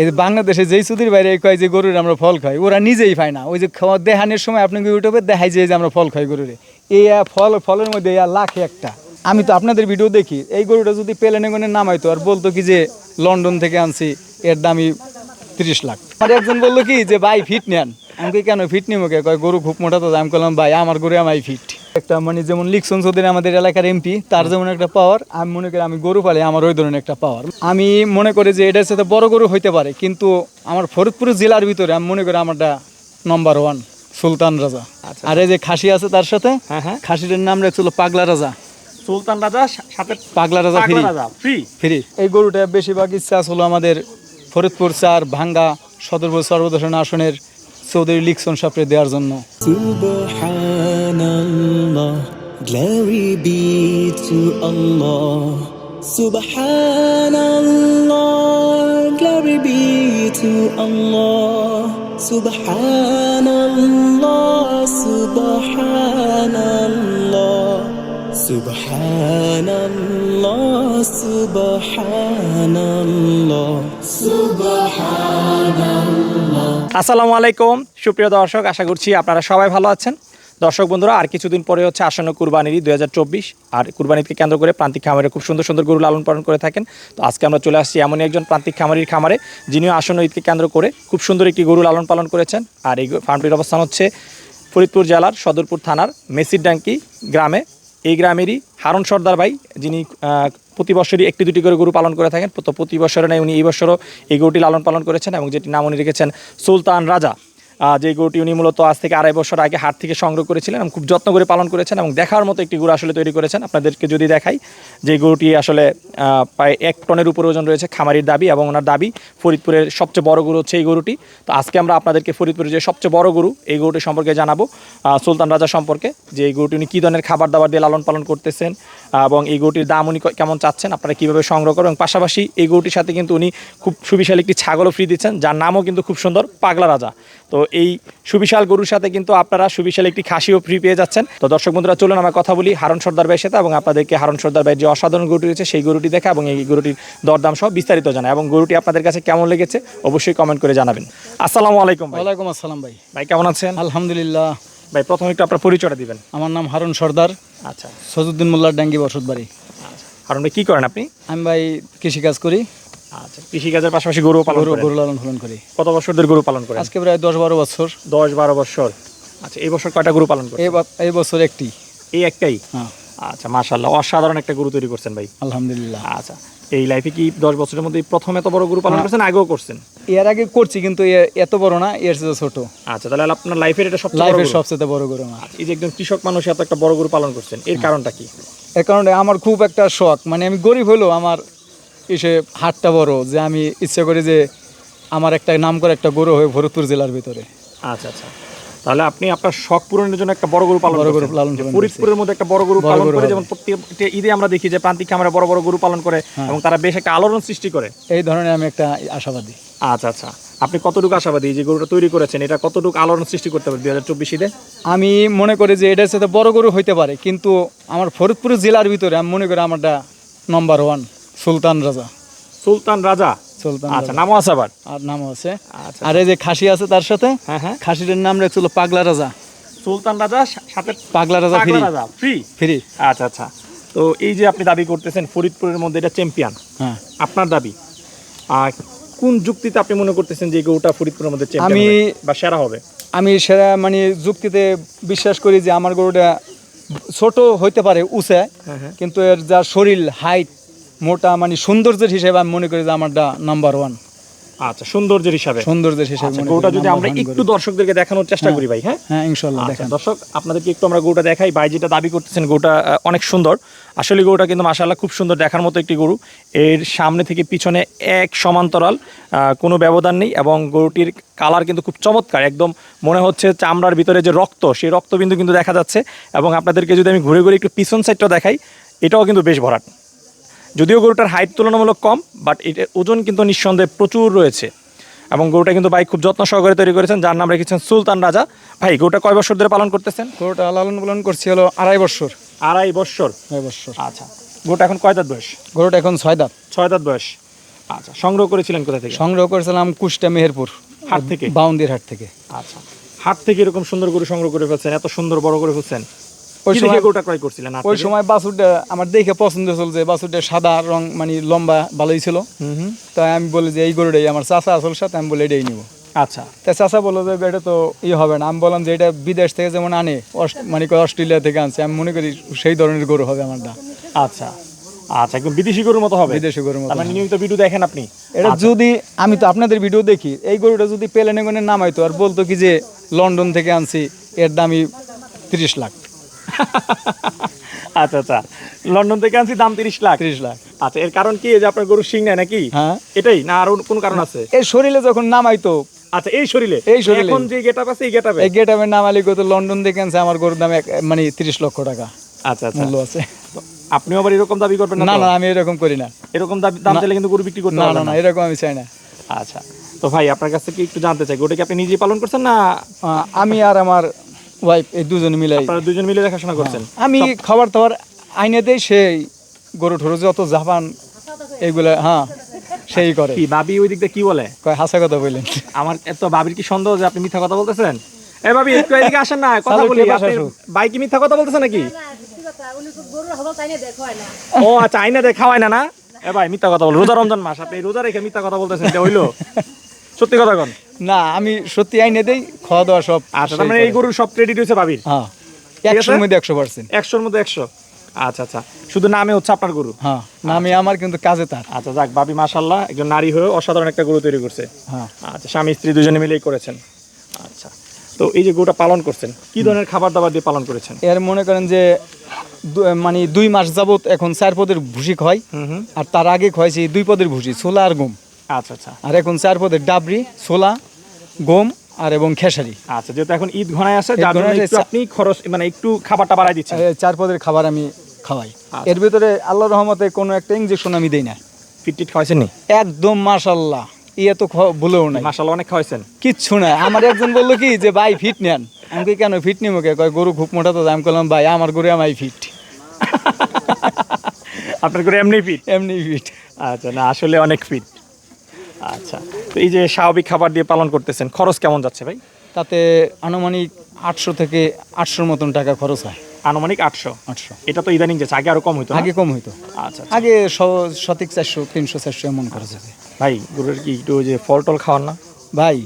এই যে বাংলাদেশে যেই সুদির বাইরে কয় যে গরুর আমরা ফল খাই, ওরা নিজেই পায় না। ওই যে দেহানের সময় আপনাকে ইউটিউবে দেখাই যে আমরা ফল খাই গরুরে। এই ফল, ফলের মধ্যে এই লাখে একটা। আমি তো আপনাদের ভিডিও দেখি, এই গরুটা যদি পেলেনে গনে নামাইতো আর বলতো কি যে, লন্ডন থেকে আনছি, এর দামই তিরিশ লাখ। আর একজন বলল কি যে, ভাই ফিট নেন। আমি কেন ফিট নিবো কে? কয়, গরু খুব মোটা তো। আমি বললাম ভাই, আমার গরু আমাই ফিট একটা মানে যেমন লিকসন চৌধুরী আমাদের এলাকার এমপি তার যেমন একটা পাওয়ার আমি মনে করি আমি গরু পালি আমার ওই ধরনের একটা পাওয়ার আমি মনে করি যে এটার সাথে বড় গরু হইতে পারে কিন্তু আমার ফরিদপুর জেলার ভিতরে আমি মনে করি আমারটা নম্বর ওয়ান সুলতান রাজা। আর এই যে খাসি আছে তার সাথে হ্যাঁ হ্যাঁ। খাসিটার নাম রাখছিল পাগলা রাজা। সুলতান রাজা সাথে পাগলা রাজা ফ্রি। ফ্রি। ফ্রি। এই গরুটা বেশিরভাগ ইচ্ছা হলো আমাদের ফরিদপুর চার ভাঙ্গা সদরপুর সর্বদর্শন আসনের চৌধুরী লিকসন সাপড়ে দেওয়ার জন্য। Glory be to Allah. Subhanallah, glory be to Allah. Subhanallah, Subhanallah, Subhanallah, Subhanallah, Subhanallah. আসসালামু আলাইকুম সুপ্রিয় দর্শক আশা করছি আপনারা সবাই ভালো আছেন দর্শক বন্ধুরা, আর কিছুদিন পরে হচ্ছে আসন্ন কুরবানির দুই হাজার চব্বিশ। আর কুরবানিকে কেন্দ্র করে প্রান্তিক খামারে খুব সুন্দর সুন্দর গরু লালন পালন করে থাকেন। তো আজকে আমরা চলে আসছি এমনই একজন প্রান্তিক খামারির খামারে, যিনিও আসন্ন ঈদকে কেন্দ্র করে খুব সুন্দর একটি গরু লালন পালন করেছেন। আর এই ফার্মটির অবস্থান হচ্ছে ফরিদপুর জেলার সদরপুর থানার মেসিরডাঙ্কি গ্রামে। এই গ্রামেরই হারুন সর্দার ভাই, যিনি প্রতি বছরই একটি দুটি করে গরু পালন করে থাকেন। তো প্রতি বছরে নেই উনি এই বছরও এই গরুটি লালন পালন করেছেন এবং যেটি নাম উনি রেখেছেন সুলতান রাজা। যে গরুটি উনি মূলত আজ থেকে আড়াই বছর আগে হাট থেকে সংগ্রহ করেছিলেন এবং খুব যত্ন করে পালন করেছেন এবং দেখার মতো একটি গরু আসলে তৈরি করেছেন। আপনাদেরকে যদি দেখাই যে গরুটি আসলে প্রায় এক টনের উপর ওজন রয়েছে খামারির দাবি এবং ওনার দাবি ফরিদপুরের সবচেয়ে বড় গরু হচ্ছে এই গরুটি। তো আজকে আমরা আপনাদেরকে ফরিদপুরের যে সবচেয়ে বড় গরু, এই গরুটি সম্পর্কে জানাব সুলতান রাজা সম্পর্কে। যে এই গরুটি উনি কী ধরনের খাবার দাবার দিয়ে লালন পালন করতেছেন এবং এই গরুটির দাম উনি কেমন চাচ্ছেন, আপনারা কীভাবে সংগ্রহ করবেন এবং পাশাপাশি এই গরুটির সাথে কিন্তু উনি খুব সুবিশাল একটি ছাগলও ফ্রি দিচ্ছেন, যার নামও কিন্তু খুব সুন্দর, পাগলা রাজা। তো এই সুবিশাল গরুর সাথে কিন্তু আপনারা সুবিশাল একটি খাসিও ফ্রি পেয়ে যাচ্ছেন। তো দর্শক বন্ধুরা চলুন আমরা কথা বলি হারন সর্দার ভাইয়ের সাথে এবং আপনাদেরকে হারন সর্দার ভাইয়ের যে অসাধারণ গরুটি রয়েছে সেই গরুটি দেখা এবং এই গরুটির দরদাম সহ বিস্তারিত জানা। এবং গরুটি আপনাদের কাছে কেমন লেগেছে অবশ্যই কমেন্ট করে জানাবেন। আসসালামু আলাইকুম ওয়ালাইকুম আসসালাম ভাই। ভাই কেমন আছেন? আলহামদুলিল্লাহ। ভাই প্রথমে একটু আপনার পরিচয়টা দিবেন। আমার নাম হারুন সর্দার। আচ্ছা। সজুদ্দিন মোল্লার ডাঙ্গি বসত বাড়ি আচ্ছা। হারন ভাই কী করেন আপনি? আমি ভাই কৃষিকাজ করি। আচ্ছা কৃষিকাজের পাশাপাশি গরু পালন গরু লালন পালন করি। কত বছর ধরে গরু পালন করেন? আজকে প্রায় দশ বারো বছর। দশ বারো বছর। আচ্ছা এই বছর কয়টা গরু পালন করেন? এই বছর একটি। এই একটাই? হ্যাঁ। আচ্ছা মাশাল্লাহ অসাধারণ একটা গরু তৈরি করছেন ভাই। আলহামদুলিল্লাহ। আচ্ছা এই লাইফে কি দশ বছরের মধ্যে প্রথম এত বড় গরু পালন হ্যাঁ। করছেন আগেও করছেন? এর আগে করছি কিন্তু এত বড় না এর চেয়ে ছোট। আচ্ছা তাহলে আপনার লাইফের এটা সবচেয়ে বড় লাইফের। সবচেয়ে বড় গরু আমার। এই যে একজন কৃষক মানুষ এত একটা বড় গরু পালন করছেন এর কারণটা কি? এ কারণে আমার খুব একটা শখ। মানে আমি গরিব হলেও আমার এসে হাটটা বড় যে আমি ইচ্ছা করি যে আমার একটা নাম করে একটা গরু হয়ে ভরতপুর জেলার ভিতরে। আচ্ছা আচ্ছা। তাহলে আপনি আপনার শখ পূরণের জন্য একটা বড় গরু পালন বড় গরু পালন ফরিদপুরের মধ্যে একটা বড় গরু পালন করে যেমন প্রত্যেকটা ঈদে আমরা দেখি যে প্রান্তিক খামারে বড় বড় গরু পালন করে হ্যাঁ। এবং তারা বেশ একটা আলোড়ন সৃষ্টি করে। এই ধরনের আমি একটা আশাবাদী। আচ্ছা আচ্ছা। আপনি কতটুকু আশাবাদী যে গরুটা তৈরি করেছেন? এটা কতটুকু আলোড়ন সৃষ্টি করতে পারে দুই হাজার চব্বিশ ঈদে? আমি মনে করি যে এটার সাথে বড় গরু হইতে পারে কিন্তু আমার ফরিদপুর জেলার ভিতরে আমি মনে করি আমারটা নম্বর ওয়ান সুলতান রাজা। সুলতান রাজা? সুলতান আচ্ছা নামও আছে আবার? আর নাম আছে। আচ্ছা। আর এই যে খাসি আছে তার সাথে হ্যাঁ হ্যাঁ। খাসিটার নাম রাখছিল পাগলা রাজা। সুলতান রাজা সাথে পাগলা রাজা ফ্রি। রাজা ফ্রি? ফ্রি। আচ্ছা আচ্ছা। তো এই যে আপনি দাবি করতেছেন ফরিদপুরের মধ্যে এটা চ্যাম্পিয়ন। হ্যাঁ। আপনার দাবি? আর কোন যুক্তিতে আপনি মনে করতেছেন যে গরুটা ফরিদপুরের মধ্যে আমি- বা সেরা হবে? আমি সেরা মানে যুক্তিতে বিশ্বাস করি যে আমার গরুটা ছোট হইতে পারে উঁচে। হ্যাঁ হ্যাঁ। কিন্তু এর যা শরীর হাইট মোটা মানে সৌন্দর্যের হিসেবে আমি মনে করি যে আমারটা নাম্বার ওয়ান আচ্ছা সৌন্দর্যের হিসাবে। সৌন্দর্যের হিসেবে আচ্ছা গরুটা যদি আমরা একটু। দর্শকদেরকে দেখানোর চেষ্টা করি ভাই হ্যাঁ? হ্যাঁ ইনশাল্লাহ আচ্ছা দেখেন। দর্শক আপনাদেরকে একটু আমরা গরুটা দেখাই। ভাই যেটা দাবি করতেছেন গরুটা অনেক সুন্দর। আসলে গরুটা কিন্তু মাসাল্লাহ খুব সুন্দর দেখার মতো একটি গরু। এর সামনে থেকে পিছনে এক সমান্তরাল কোনো ব্যবধান নেই এবং গরুটির কালার কিন্তু খুব চমৎকার। একদম মনে হচ্ছে চামড়ার ভিতরে যে রক্ত সেই রক্তবিন্দু কিন্তু দেখা যাচ্ছে। এবং আপনাদেরকে যদি আমি ঘুরে ঘুরে একটু পিছন সাইডটা দেখাই এটাও কিন্তু বেশ ভরাট। যদিও গরুটার হাইট তুলনামূলক কম বাট এটার ওজন কিন্তু নিঃসন্দেহে প্রচুর রয়েছে। এবং গরুটা কিন্তু ভাই খুব যত্ন সহকারে তৈরি করেছেন যার নাম রেখেছেন সুলতান রাজা। ভাই গরুটা কয় বছর ধরে পালন করতেছেন? গরুটা লালন পালন করছি হলো আড়াই বছর। আড়াই বছর? আড়াই বছর। আচ্ছা গরুটা এখন কয় দাঁত বয়স? গরুটা এখন ছয় দাঁত। ছয় দাঁত বয়স। আচ্ছা সংগ্রহ করেছিলেন কোথা থেকে? সংগ্রহ করেছিলাম কুষ্টা মেহেরপুর হাট থেকে? বাউন্দির হাট থেকে। আচ্ছা হাট থেকে এরকম সুন্দর গরু সংগ্রহ করে ফেলছেন এত সুন্দর বড় করে ফেলছেন। ওই সময়- সময় ক্রয় করছিলেন ওই সময় বাছুরটা আমার দেখে পছন্দ চলছে বাছুরটা সাদা রং মানে লম্বা ভালোই ছিল। তাই আমি বলি যে এই গরুটাই আমার চাচা আসল সাথে আমি বলে এটাই নিব। আচ্ছা। তাই চাচা বলল যে এটা তো ই হবে না। আমি বললাম যে এটা বিদেশ থেকে যেমন আনে মানে অস্ট্রেলিয়া থেকে আনছে আমি মনে করি সেই ধরনের গরু হবে আমার দা। আচ্ছা। আচ্ছা একদম বিদেশি গরুর মতো হবে? বিদেশি গরুর মতো মানে নিয়মিত ভিডিও দেখেন আপনি? এটা যদি আমি তো আপনাদের ভিডিও দেখি এই গরুটা যদি পেলেনে গনে নামাইতো আর বলতো কি যে লন্ডন থেকে আনছি এর দামই তিরিশ লাখ। আচ্ছা আচ্ছা। লন্ডন থেকে আনছি দাম তিরিশ লাখ। তিরিশ লাখ। আচ্ছা এর কারণ কি যে আপনার গরু শিং নেয় নাকি? হ্যাঁ। এটাই না আরও কোনো কারণ আছে? এই শরীরে যখন নামাইতো আচ্ছা এই শরীরে? এই শরীরে। এখন যে গেটআপ আছে এই গেটআপে এই কত লন্ডন থেকে আনছে আমার গরুর দাম মানে তিরিশ লক্ষ টাকা। আচ্ছা আচ্ছা। মূল্য আছে। তো আপনিও আবার এরকম দাবি করবেন না না আমি এরকম করি না। এরকম দাবি দাম চাইলে কিন্তু গরু বিক্রি করতে না না না। এরকম আমি চাই না। আচ্ছা। তো ভাই আপনার কাছ থেকে একটু জানতে চাই গরুটা কি আপনি নিজেই পালন করছেন না আমি আর আমার ওয়াইফ এই দুজন আপনারা দুজন মিলে দেখাশোনা করছেন? আমি খাবার দাবার আইনে দেই সেই গরু ঠরু যত জাপান এইগুলা হ্যাঁ সেই করে। কি ভাবি ওই দিক দিয়ে কি বলে? কয় হাসা কথা বললেন আমার এত ভাবির কি সন্দেহ যে আপনি মিথ্যা কথা বলতেছেন? এ ভাবি একটু এদিকে আসেন না কথা বলি। কে আপনি ভাই কি মিথ্যা কথা বলতেছে নাকি? না সত্যি কথা উনি খুব গরুর হবল তাই না দেখো না। ও আচ্ছা আইনা দেখ খাওয়াই না না? এ ভাই মিথ্যা কথা বল। রোজা রমজান মাস আপনি রোজা রেখে মিথ্যা কথা বলতেছেন এটা হইল? সত্যি কথা কোন। না আমি সত্যি আইনে দেই খাওয়া দাওয়া সব আচ্ছা তার মানে এই। গরুর সব ক্রেডিট হচ্ছে ভাবির হ্যাঁ। একশোর? মধ্যে একশো পার্সেন্ট। একশোর মধ্যে একশো? আচ্ছা আচ্ছা। শুধু নামে হচ্ছে আপনার গরু? হ্যাঁ না আমি আমার কিন্তু কাজে তার। আচ্ছা যাক ভাবি মাশাল্লাহ একজন নারী হয়ে অসাধারণ একটা গরু তৈরি করছে। হ্যাঁ। আচ্ছা স্বামী স্ত্রী দুজনে মিলেই করেছেন। আচ্ছা তো এই যে গরুটা পালন করছেন কি ধরনের খাবার দাবার দিয়ে পালন করেছেন? এর মনে করেন যে মানে দুই মাস যাবত এখন চার পদের হুম হুম। আর তার আগে খাইছি দুই পদের ভুষি ছোলা আর গম আচ্ছা আচ্ছা। আর এখন চার পদের ডাবরি ছোলা গম আর এবং খেসারি। আচ্ছা যেহেতু এখন ঈদ ঘনায় আছে যার জন্য একটু আপনি খরচ মানে একটু খাবারটা বাড়াই দিচ্ছেন। চার পদের খাবার আমি খাওয়াই। আচ্ছা। এর ভিতরে আল্লাহ রহমতে কোনো একটা ইঞ্জেকশন আমি দেই না। ফিট টিট খাওয়াইছেন নি? একদম মাশাল্লাহ ইয়ে তো ভুলেও নাই। মাশাল্লাহ অনেক খাওয়াইছেন। কিচ্ছু না আমার একজন বলল কি যে ভাই ফিট নেন। আমি কেন ফিট নিবো কে? কয় গরু খুব মোটা তো। আমি করলাম ভাই আমার গরু আমাই ফিট। আপনার করে এমনি ফিট? এমনি ফিট। আচ্ছা না আসলে অনেক ফিট। আচ্ছা তো এই যে স্বাভাবিক খাবার দিয়ে পালন করতেছেন খরচ কেমন যাচ্ছে ভাই? তাতে আনুমানিক আটশো থেকে আটশোর মতন টাকা খরচ হয়। আনুমানিক আটশো? আটশো। এটা তো ইদানিং যাচ্ছে আগে আরও কম হইতো আগে কম হইতো। আচ্ছা আচ্ছা। আগে শতিক চারশো তিনশো চারশো এমন খরচ হয়েছে ভাই গরুর কি একটু ওই যে ফল টল খাওয়ান না? ভাই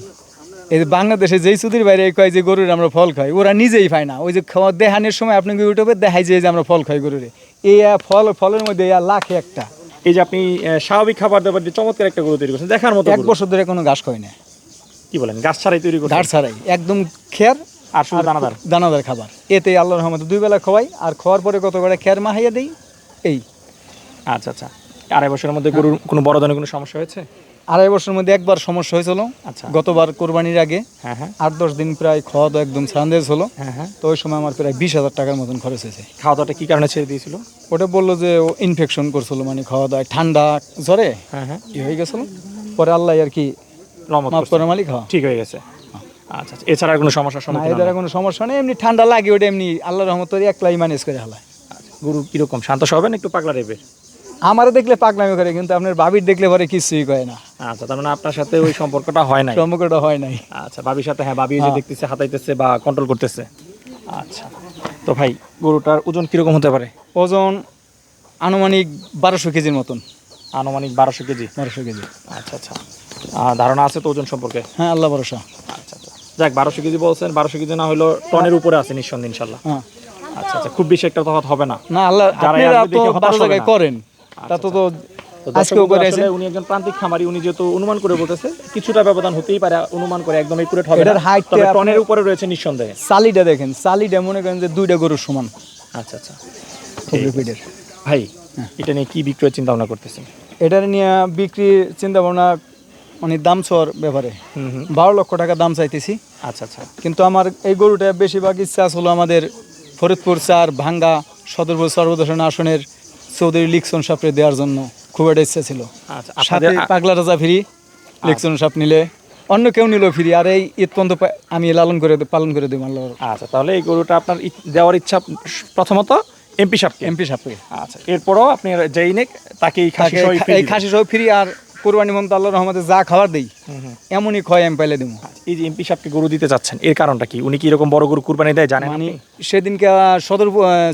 এই যে বাংলাদেশে যেই সুদির বাইরে কয় যে গরুর আমরা ফল খাই ওরা নিজেই পায় না। ওই যে খাওয়া দেহানের সময় আপনাকে ইউটিউবে দেখাই যে আমরা ফল খাই গরুরে। এই ফল ফলের মধ্যে লাখে একটা। এই যে আপনি স্বাভাবিক খাবার দাবার দিয়ে চমৎকার একটা গরু তৈরি করছেন দেখার মতো এক বছর ধরে কোনো ঘাস খাই না কি বলেন গাছ ছাড়াই তৈরি করছেন? গাছ ছাড়াই একদম খেয়ার আর শুধু দানাদার? দানাদার খাবার। এতে আল্লাহর রহমতে দুই বেলা খাওয়াই আর খাওয়ার পরে কত করে খেয়ার মাহাইয়া দেই এই। আচ্ছা আচ্ছা। আড়াই বছরের মধ্যে গরুর কোনো বড় ধরনের কোনো সমস্যা হয়েছে? আড়াই বছরের মধ্যে একবার সমস্যা হয়েছিল। আচ্ছা। গতবার কোরবানির আগে হ্যাঁ হ্যাঁ। আট দশ দিন প্রায় খাওয়া দাওয়া একদম সান্দেজ হলো। হ্যাঁ তো ওই সময় আমার প্রায় বিশ হাজার টাকার মতন খরচ হয়েছে। খাওয়া দাওয়াটা কি কারণে ছেড়ে দিয়েছিল? ওটা বলল যে ও ইনফেকশন করছিল মানে খাওয়া দাওয়া ঠান্ডা জ্বরে ই হয়ে। গেছিল? পরে আল্লাহ আর কি মাফ করে মালিক খাওয়া ঠিক হয়ে গেছে। আচ্ছা আচ্ছা। এছাড়া কোনো সমস্যা সম্মুখীন এদের কোনো সমস্যা নেই এমনি ঠান্ডা লাগে ওটা এমনি আল্লাহ রহমত করে একলাই ম্যানেজ করে হালায়। আচ্ছা, গরু কীরকম? শান্ত স্বভাবের না একটু পাগলা টাইপের আমারে দেখলে পাগলামি করে কিন্তু আপনার বাবির দেখলে পরে কিছুই করে না। আচ্ছা তার মানে আপনার সাথে ওই সম্পর্কটা হয় নাই? সম্পর্কটা হয় নাই। আচ্ছা বাবির সাথে হ্যাঁ বাবি যে হ্যাঁ। দেখতেছে হাতাইতেছে বা কন্ট্রোল করতেছে। আচ্ছা তো ভাই গরুটার ওজন কীরকম হতে পারে? ওজন আনুমানিক বারোশো কেজির মতন। আনুমানিক বারোশো কেজি? বারোশো কেজি। আচ্ছা আচ্ছা। ধারণা আছে তো ওজন সম্পর্কে? হ্যাঁ আল্লাহ ভরসা। আচ্ছা আচ্ছা। যাক বারোশো কেজি বলছেন বারোশো কেজি না হলো টনের উপরে আছে নিঃসন্দেহ ইনশাল্লাহ। হ্যাঁ। আচ্ছা আচ্ছা খুব বেশি একটা তফাৎ হবে না। না আল্লাহ যারা করেন। তা তো তো তো দর্শক আজকেও বন্ধু, করে আসলে আছেন উনি একজন প্রান্তিক খামারি উনি যেহেতু অনুমান করে বলতেছে কিছুটা ব্যবধান হতেই পারে অনুমান করে একদম একুরেট হবে এটার না তবে টনের উপরে রয়েছে নিঃসন্দেহে। চালিটা দেখেন চালিটা মনে করেন যে দুইটা গরুর সমান। আচ্ছা আচ্ছা। রিপিটের ভাই হ্যাঁ। এটা নিয়ে কি বিক্রয়ের চিন্তা ভাবনা করতেছেন? এটার নিয়ে বিক্রির চিন্তা ভাবনা মানে দাম চর ব্যাপারে। বারো লক্ষ টাকা দাম চাইতেছি। আচ্ছা আচ্ছা। কিন্তু আমার এই গরুটা বেশিরভাগ ইচ্ছা হলো আমাদের ফরিদপুর চার ভাঙ্গা সদরপুর সর্বদর্শন আসনের চৌধুরী লিকসন সাপড়ে দেওয়ার জন্য খুব একটা ইচ্ছা ছিল। আচ্ছা সাথে পাগলা রাজা ফিরি লিকসন সাপ নিলে অন্য কেউ নিল ফিরি আর এই ঈদ পর্যন্ত আমি লালন করে পালন করে দেবো আল্লাহ আচ্ছা তাহলে এই গরুটা আপনার দেওয়ার ইচ্ছা প্রথমত এমপি সাপকে। এমপি সাপকে। আচ্ছা এরপরও আপনি যেই নেক তাকে এই খাসি সহ ফ্রি আর কোরবানি মন তো আল্লাহ রহমতে যা খাবার দেই এমনই ক্ষয় আমি পাইলে দেবো এই যে এমপি সাহেবকে গরু দিতে চাচ্ছেন এর কারণটা কি? উনি কি এরকম বড় গরু কুরবানি দেয় জানেন মানে সেদিনকে আহ, সদর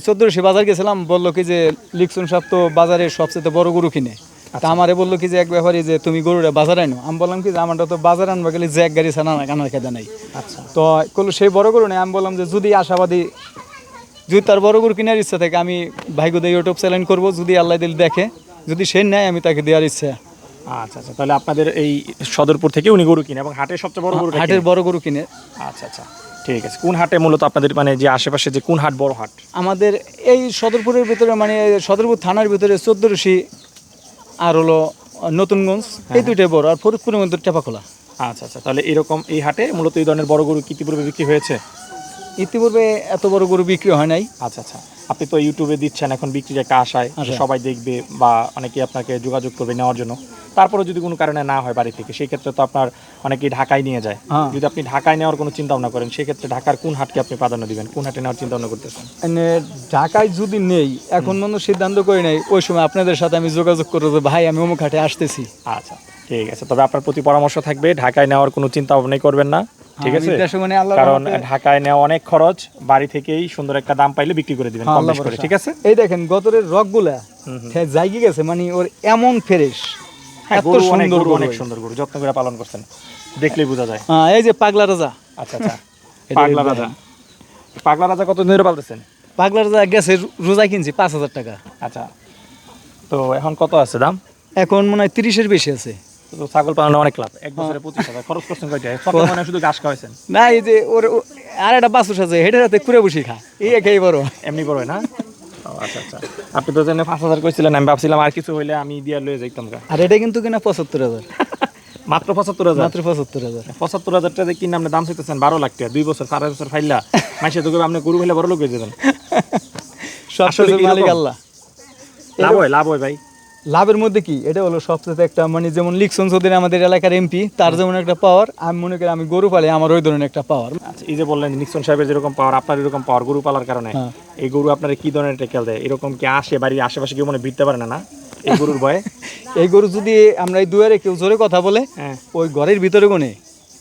চোদ্দশি বাজার গেছিলাম বলল কি যে লিকসন সাহেব তো বাজারে সবচেয়ে বড় গরু কিনে। তা আমারে বলল কি যে এক ব্যাপারে যে তুমি গরুটা বাজারে আনো। আমি বললাম কি যে আমারটা তো বাজারে আনবা গেলে যে এক গাড়ি ছানা কানার খেতে নাই। আচ্ছা। তো করল সেই বড় গরু নেই আমি বললাম যে যদি আশাবাদী যদি তার বড় গরু কেনার ইচ্ছা থাকে আমি ভাইগো ইউটিউব চ্যানেল করব যদি আল্লাহ দিল দেখে। যদি সে নেয় আমি তাকে দেওয়ার ইচ্ছা। আচ্ছা আচ্ছা তাহলে আপনাদের এই সদরপুর থেকে উনি গরু কিনে এবং হাটের সবচেয়ে বড় গরু হাটের বড় গরু কিনে। আচ্ছা আচ্ছা ঠিক আছে। কোন হাটে মূলত আপনাদের মানে যে আশেপাশে যে কোন হাট বড় হাট? আমাদের এই সদরপুরের ভিতরে মানে সদরপুর থানার ভিতরে চোদ্দরশি আর হলো নতুনগঞ্জ এই দুইটাই বড় আর ফরিদপুরের মধ্যে টেপাখোলা। আচ্ছা আচ্ছা তাহলে এরকম এই হাটে মূলত এই ধরনের বড় গরু কি ইতিপূর্বে বিক্রি হয়েছে? ইতিপূর্বে এত বড় গরু বিক্রি হয় নাই। আচ্ছা আচ্ছা। আপনি তো ইউটিউবে দিচ্ছেন এখন বিক্রির একটা আশায় সবাই দেখবে বা অনেকে আপনাকে যোগাযোগ করবে নেওয়ার জন্য। তারপরে যদি কোনো কারণে না হয় বাড়ি থেকে সেই ক্ষেত্রে তো আপনার অনেকেই ঢাকায় নিয়ে যায়। হ্যাঁ। যদি আপনি ঢাকায় নেওয়ার কোনো চিন্তা ভাবনা করেন সেক্ষেত্রে ঢাকার কোন হাটকে আপনি প্রাধান্য দিবেন? কোন হাটে নেওয়ার চিন্তা ভাবনা করতেছেন? মানে ঢাকায় যদি নেই এখন পর্যন্ত সিদ্ধান্ত করে নেই ওই সময় আপনাদের সাথে আমি যোগাযোগ করব যে ভাই আমি অমুক হাটে আসতেছি। আচ্ছা ঠিক আছে। তবে আপনার প্রতি পরামর্শ থাকবে ঢাকায় নেওয়ার কোনো চিন্তা ভাবনাই করবেন না। ঠিক আছে? দেশে মানে কারণ ঢাকায় নেওয়া অনেক খরচ বাড়ি থেকেই সুন্দর একটা দাম পাইলে বিক্রি করে দিবেন হ্যাঁ, কম করে ঠিক আছে? এই দেখেন গতরের রকগুলা জায়গি গেছে মানে ওর এমন ফ্রেশ। হ্যাঁ এত সুন্দর অনেক সুন্দর গরু যত্ন করে পালন করছেন দেখলেই বোঝা যায়। হ্যাঁ, এই যে পাগলা রাজা। আচ্ছা আচ্ছা। পাগলা রাজা। পাগলা রাজা কত ধরে পালতেছেন? পাগলা রাজা গেছে রোজা কিনছি পাঁচ হাজার টাকা। আচ্ছা। তো এখন কত আছে দাম? এখন মনে হয় তিরিশের বেশি আছে। তো ছাগল পালনে অনেক লাভ। এক বছরে পঁচিশ হাজার। খরচ করছেন মানে শুধু ঘাস খাওয়াইছেন। না এই যে ওর আর একটা বাসুস আছে হেঁটে রাতে কুড়ে বসি খা। এই একাই বড়। এমনি বড় না? আচ্ছা আচ্ছা। আপনি তো জেনে পাঁচ হাজার কইছিলেন আমি ভাবছিলাম আর কিছু হইলে আমি দিয়ে লয়ে যাইতাম আর এটা কিন্তু কিনা পঁচাত্তর হাজার। মাত্র পঁচাত্তর হাজার? মাত্র পঁচাত্তর হাজার। পঁচাত্তর হাজার টাকা কিনে আপনি দাম চাইতেছেন বারো লাখ টাকা দুই বছর চার বছর ফাইলা মাসে তো আপনি গরু হইলে বড় লোক হয়ে যাবেন। সব মালিক আল্লাহ। লাভ হয় লাভ হয় ভাই। লাভের মধ্যে কি? এটা হলো সবচেয়ে একটা মানে যেমন লিকসন চৌধুরী আমাদের এলাকার এমপি তার যেমন একটা পাওয়ার আমি মনে করি আমি গরু পালি আমার ওই ধরনের একটা পাওয়ার আচ্ছা এই যে বললেন নিক্সন সাহেবের যেরকম পাওয়ার আপনার এরকম পাওয়ার গরু পালার কারণে হ্যাঁ। এই গরু আপনার কি ধরনের টেকেল দেয়? এরকম কি আসে বাড়ির আশেপাশে কেউ মনে ভিড়তে পারে না না? এই গরুর ভয়ে? এই গরু যদি আমরা এই দুয়ারে কেউ জোরে কথা বলে হ্যাঁ। ওই ঘরের ভিতরে কোনে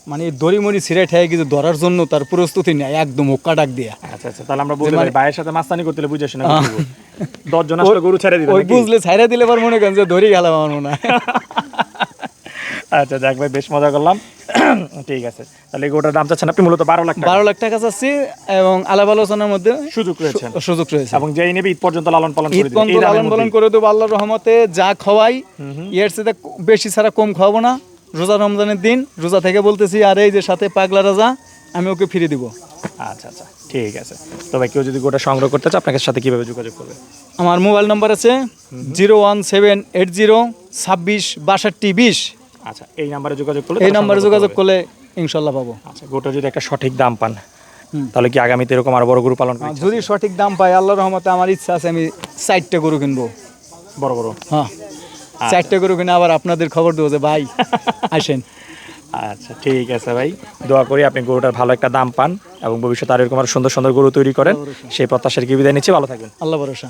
মানে দড়ি মড়ি ছিঁড়ে ঠেয়ে কিছু ধরার জন্য তার প্রস্তুতি নেয় একদম ওক্কা ডাক দিয়া। আচ্ছা আচ্ছা তাহলে আমরা বলতে মানে- পারি ভাইয়ের সাথে মাস্তানি করতে বুঝে শুনে দশ জন আসলে গরু ছেড়ে ওই বুঝলে ছাইরা দিলে পর মনে করেন যে ধরি গেলাম আমার মনে হয়। আচ্ছা যাক ভাই বেশ মজা করলাম। ঠিক আছে। তাহলে দাম চাচ্ছেন আপনি মূলত বারো লাখ বারো লাখ টাকা চাচ্ছি এবং আলাপ আলোচনার মধ্যে সুযোগ রয়েছে। সুযোগ রয়েছে। এবং যেই নেবে ঈদ পর্যন্ত লালন পালন ঈদ পর্যন্ত লালন পালন করে দেবো আল্লাহর রহমতে যা খাওয়াই এর সাথে বেশি ছাড়া কম খাওয়াবো না। রোজা রমজানের দিন রোজা থেকে বলতেছি আর এই যে সাথে পাগলা রাজা আমি ওকে ফিরে দিব। আচ্ছা আচ্ছা ঠিক আছে। তবে কেউ যদি গোটা সংগ্রহ করতে চায় আপনাকে সাথে কীভাবে যোগাযোগ করবে? আমার মোবাইল নাম্বার আছে zero one seven eight zero ছাব্বিশ বাষট্টি বিশ। আচ্ছা এই নাম্বারে যোগাযোগ করলে এই নাম্বারে যোগাযোগ করলে ইনশাল্লাহ পাবো। আচ্ছা গোটা যদি একটা সঠিক দাম পান তাহলে কি আগামীতে এরকম আরও বড় গরু পালন করতে যদি সঠিক দাম পাই আল্লাহর রহমতে আমার ইচ্ছা আছে আমি চারটে গরু কিনবো। বড় বড়। হ্যাঁ। চারটে গরু কিনে আবার আপনাদের খবর দেবো যে ভাই আসেন। আচ্ছা ঠিক আছে ভাই। দোয়া করি আপনি গরুটার ভালো একটা দাম পান এবং ভবিষ্যতে আর এরকম আরও সুন্দর সুন্দর গরু তৈরি করেন। সেই প্রত্যাশার কি বিদায় নিচ্ছি? ভালো থাকবেন। আল্লাহ ভরসা।